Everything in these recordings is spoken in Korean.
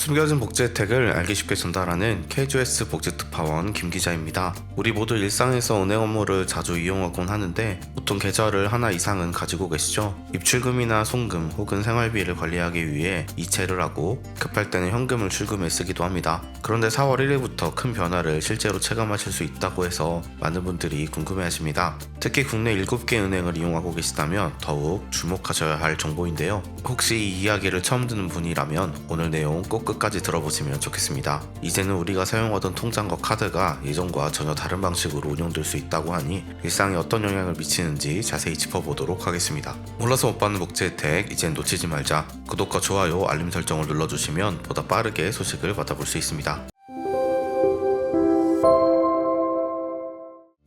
숨겨진 복지 혜택을 알기 쉽게 전달하는 KGS 복지 특파원 김 기자입니다. 우리 모두 일상에서 은행 업무를 자주 이용하곤 하는데 보통 계좌를 하나 이상은 가지고 계시죠? 입출금이나 송금 혹은 생활비를 관리하기 위해 이체를 하고 급할 때는 현금을 출금해 쓰기도 합니다. 그런데 4월 1일부터 큰 변화를 실제로 체감하실 수 있다고 해서 많은 분들이 궁금해하십니다. 특히 국내 7개 은행을 이용하고 계시다면 더욱 주목하셔야 할 정보인데요. 혹시 이 이야기를 처음 듣는 분이라면 오늘 내용 꼭 끝까지 들어보시면 좋겠습니다. 이제는 우리가 사용하던 통장과 카드가 예전과 전혀 다른 방식으로 운영될 수 있다고 하니 일상에 어떤 영향을 미치는지 자세히 짚어보도록 하겠습니다. 몰라서 못 받는 복지 혜택 이젠 놓치지 말자. 구독과 좋아요, 알림 설정을 눌러주시면 보다 빠르게 소식을 받아볼 수 있습니다.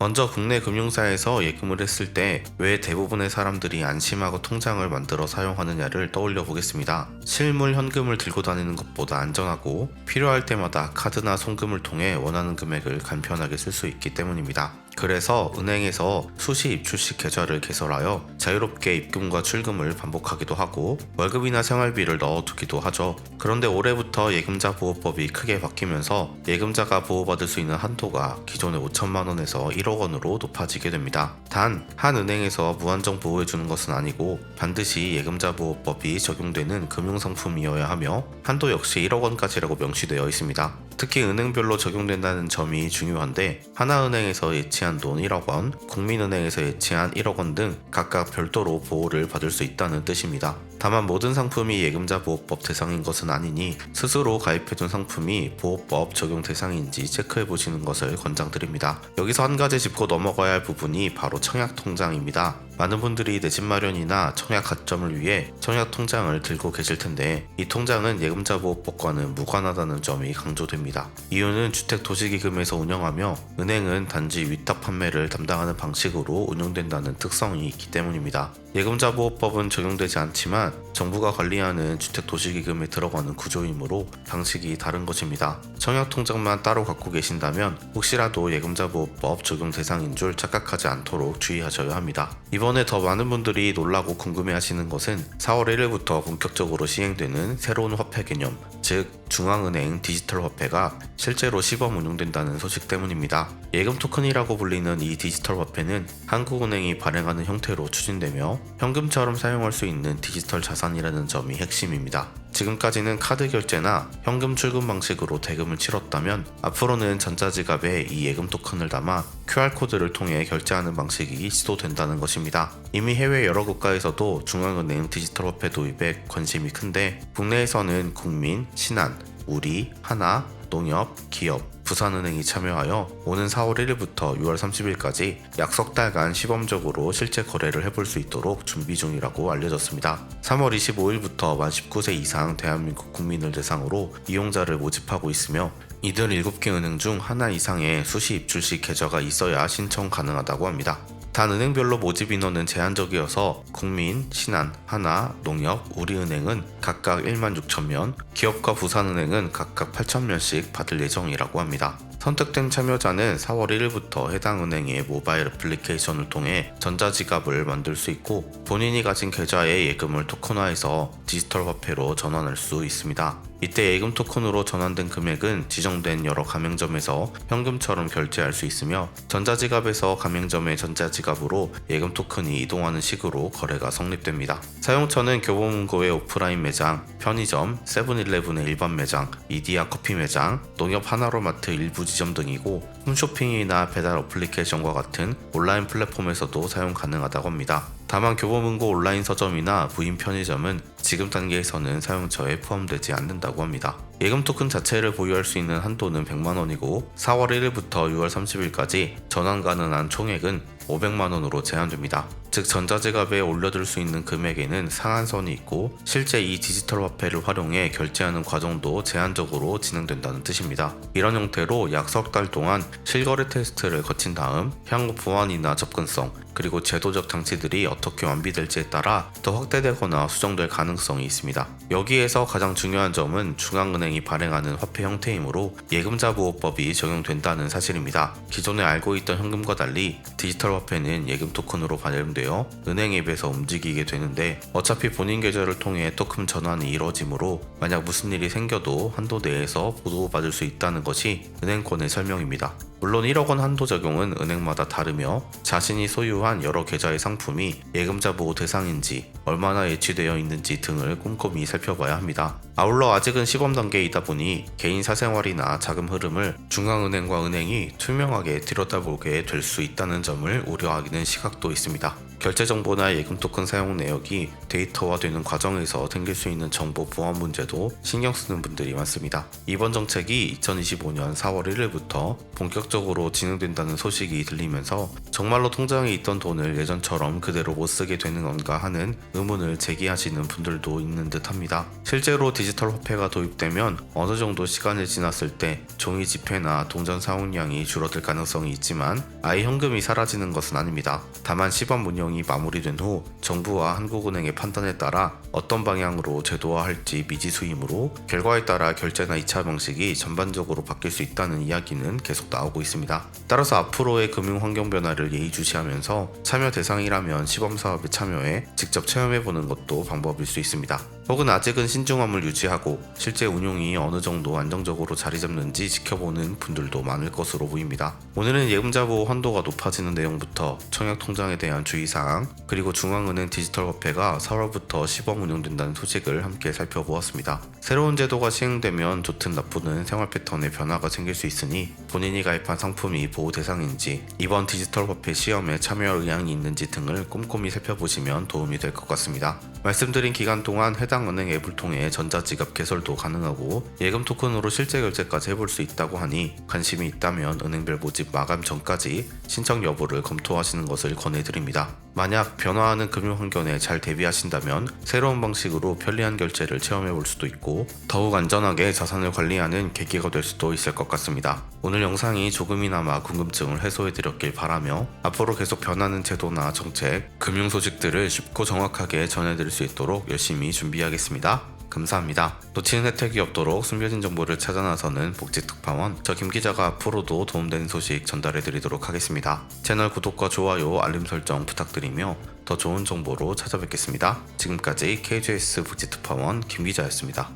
먼저 국내 금융사에서 예금을 했을 때 왜 대부분의 사람들이 안심하고 통장을 만들어 사용하느냐를 떠올려 보겠습니다. 실물 현금을 들고 다니는 것보다 안전하고 필요할 때마다 카드나 송금을 통해 원하는 금액을 간편하게 쓸 수 있기 때문입니다. 그래서 은행에서 수시 입출식 계좌를 개설하여 자유롭게 입금과 출금을 반복하기도 하고 월급이나 생활비를 넣어두기도 하죠. 그런데 올해부터 예금자 보호법이 크게 바뀌면서 예금자가 보호받을 수 있는 한도가 기존의 5천만 원에서 1억 원으로 높아지게 됩니다. 단 한 은행에서 무한정 보호해주는 것은 아니고 반드시 예금자 보호법이 적용되는 금융상품이어야 하며 한도 역시 1억 원까지라고 명시되어 있습니다. 특히 은행별로 적용된다는 점이 중요한데 하나은행에서 예치한 돈 1억 원, 국민은행에서 예치한 1억 원 등 각각 별도로 보호를 받을 수 있다는 뜻입니다. 다만 모든 상품이 예금자 보호법 대상인 것은 아니니 스스로 가입해둔 상품이 보호법 적용 대상인지 체크해 보시는 것을 권장드립니다. 여기서 한 가지 짚고 넘어가야 할 부분이 바로 청약 통장입니다. 많은 분들이 내집 마련이나 청약 가점을 위해 청약 통장을 들고 계실 텐데 이 통장은 예금자 보호법과는 무관하다는 점이 강조됩니다. 이유는 주택 도시기금에서 운영하며 은행은 단지 위탁 판매를 담당하는 방식으로 운영된다는 특성이 있기 때문입니다. 예금자 보호법은 적용되지 않지만 정부가 관리하는 주택 도시기금에 들어가는 구조이므로 방식이 다른 것입니다. 청약 통장만 따로 갖고 계신다면 혹시라도 예금자 보호법 적용 대상인 줄 착각하지 않도록 주의하셔야 합니다. 이번에 더 많은 분들이 놀라고 궁금해하시는 것은 4월 1일부터 본격적으로 시행되는 새로운 화폐 개념, 즉 중앙은행 디지털 화폐가 실제로 시범 운용된다는 소식 때문입니다. 예금 토큰이라고 불리는 이 디지털 화폐는 한국은행이 발행하는 형태로 추진되며 현금처럼 사용할 수 있는 디지털 자산이라는 점이 핵심입니다. 지금까지는 카드 결제나 현금 출금 방식으로 대금을 치렀다면 앞으로는 전자지갑에 이 예금 토큰을 담아 QR코드를 통해 결제하는 방식이 시도된다는 것입니다. 이미 해외 여러 국가에서도 중앙은행 디지털 화폐 도입에 관심이 큰데 국내에서는 국민, 신한, 우리, 하나, 농협, 기업, 부산은행이 참여하여 오는 4월 1일부터 6월 30일까지 약 석 달간 시범적으로 실제 거래를 해볼 수 있도록 준비 중이라고 알려졌습니다. 3월 25일부터 만 19세 이상 대한민국 국민을 대상으로 이용자를 모집하고 있으며 이들 7개 은행 중 하나 이상의 수시 입출식 계좌가 있어야 신청 가능하다고 합니다. 단 은행별로 모집 인원은 제한적이어서 국민, 신한, 하나, 농협, 우리은행은 각각 1만 6천 명, 기업과 부산은행은 각각 8천 명씩 받을 예정이라고 합니다. 선택된 참여자는 4월 1일부터 해당 은행의 모바일 애플리케이션을 통해 전자지갑을 만들 수 있고 본인이 가진 계좌에 예금을 토큰화해서 디지털 화폐로 전환할 수 있습니다. 이때 예금 토큰으로 전환된 금액은 지정된 여러 가맹점에서 현금처럼 결제할 수 있으며 전자지갑에서 가맹점의 전자지갑으로 예금 토큰이 이동하는 식으로 거래가 성립됩니다. 사용처는 교보문고의 오프라인 매장, 편의점, 세븐일레븐의 일반 매장, 이디야 커피 매장, 농협 하나로마트 일부 지점 등이고 홈쇼핑이나 배달 어플리케이션과 같은 온라인 플랫폼에서도 사용 가능하다고 합니다. 다만 교보문고 온라인 서점이나 무인 편의점은 지금 단계에서는 사용처에 포함되지 않는다고 합니다. 예금 토큰 자체를 보유할 수 있는 한도는 100만 원이고 4월 1일부터 6월 30일까지 전환 가능한 총액은 500만 원으로 제한됩니다. 즉 전자지갑에 올려둘 수 있는 금액에는 상한선이 있고 실제 이 디지털 화폐를 활용해 결제하는 과정도 제한적으로 진행된다는 뜻입니다. 이런 형태로 약 석 달 동안 실거래 테스트를 거친 다음 향후 보안이나 접근성, 그리고 제도적 장치들이 어떻게 완비될지에 따라 더 확대되거나 수정될 가능성이 있습니다. 여기에서 가장 중요한 점은 중앙은행이 발행하는 화폐 형태이므로 예금자 보호법이 적용된다는 사실입니다. 기존에 알고 있던 현금과 달리 디지털 화폐는 예금 토큰으로 발행되어 은행 앱에서 움직이게 되는데 어차피 본인 계좌를 통해 토큰 전환이 이루어지므로 만약 무슨 일이 생겨도 한도 내에서 보호받을 수 있다는 것이 은행권의 설명입니다. 물론 1억 원 한도 적용은 은행마다 다르며 자신이 소유한 여러 계좌의 상품이 예금자 보호 대상인지 얼마나 예치되어 있는지 등을 꼼꼼히 살펴봐야 합니다. 아울러 아직은 시범 단계이다 보니 개인 사생활이나 자금 흐름을 중앙은행과 은행이 투명하게 들여다보게 될 수 있다는 점을 우려하기는 시각도 있습니다. 결제 정보나 예금 토큰 사용 내역이 데이터화되는 과정에서 생길 수 있는 정보 보안 문제도 신경 쓰는 분들이 많습니다. 이번 정책이 2025년 4월 1일부터 본격적으로 진행된다는 소식이 들리면서 정말로 통장에 있던 돈을 예전처럼 그대로 못 쓰게 되는 건가 하는 의문을 제기하시는 분들도 있는 듯합니다. 실제로 디지털 화폐가 도입되면 어느 정도 시간이 지났을 때 종이 지폐나 동전 사용량이 줄어들 가능성이 있지만 아예 현금이 사라지는 것은 아닙니다. 다만 시범 운영 이 마무리된 후 정부와 한국은행의 판단에 따라 어떤 방향으로 제도화할지 미지수이므로 결과에 따라 결제나 이차 방식이 전반적으로 바뀔 수 있다는 이야기는 계속 나오고 있습니다. 따라서 앞으로의 금융 환경 변화를 예의주시하면서 참여 대상이라면 시범 사업에 참여해 직접 체험해 보는 것도 방법일 수 있습니다. 혹은 아직은 신중함을 유지하고 실제 운용이 어느 정도 안정적으로 자리 잡는지 지켜보는 분들도 많을 것으로 보입니다. 오늘은 예금자 보호 한도가 높아지는 내용부터 청약 통장에 대한 주의사항 그리고 중앙은행 디지털 화폐가 4월부터 시범 운영된다는 소식을 함께 살펴보았습니다. 새로운 제도가 시행되면 좋든 나쁘든 생활 패턴에 변화가 생길 수 있으니 본인이 가입한 상품이 보호 대상인지 이번 디지털 화폐 시험에 참여할 의향이 있는지 등을 꼼꼼히 살펴보시면 도움이 될 것 같습니다. 말씀드린 기간 동안 해당 은행 앱을 통해 전자지갑 개설도 가능하고 예금 토큰으로 실제 결제까지 해볼 수 있다고 하니 관심이 있다면 은행별 모집 마감 전까지 신청 여부를 검토하시는 것을 권해드립니다. 만약 변화하는 금융 환경에 잘 대비하신다면 새로운 방식으로 편리한 결제를 체험해 볼 수도 있고 더욱 안전하게 자산을 관리하는 계기가 될 수도 있을 것 같습니다. 오늘 영상이 조금이나마 궁금증을 해소해 드렸길 바라며 앞으로 계속 변하는 제도나 정책, 금융 소식들을 쉽고 정확하게 전해드릴 수 있도록 열심히 준비하겠습니다. 감사합니다. 놓치는 혜택이 없도록 숨겨진 정보를 찾아 나서는 복지특파원 저 김 기자가 앞으로도 도움되는 소식 전달해 드리도록 하겠습니다. 채널 구독과 좋아요, 알림 설정 부탁드리며 더 좋은 정보로 찾아뵙겠습니다. 지금까지 KJS 복지특파원 김 기자였습니다.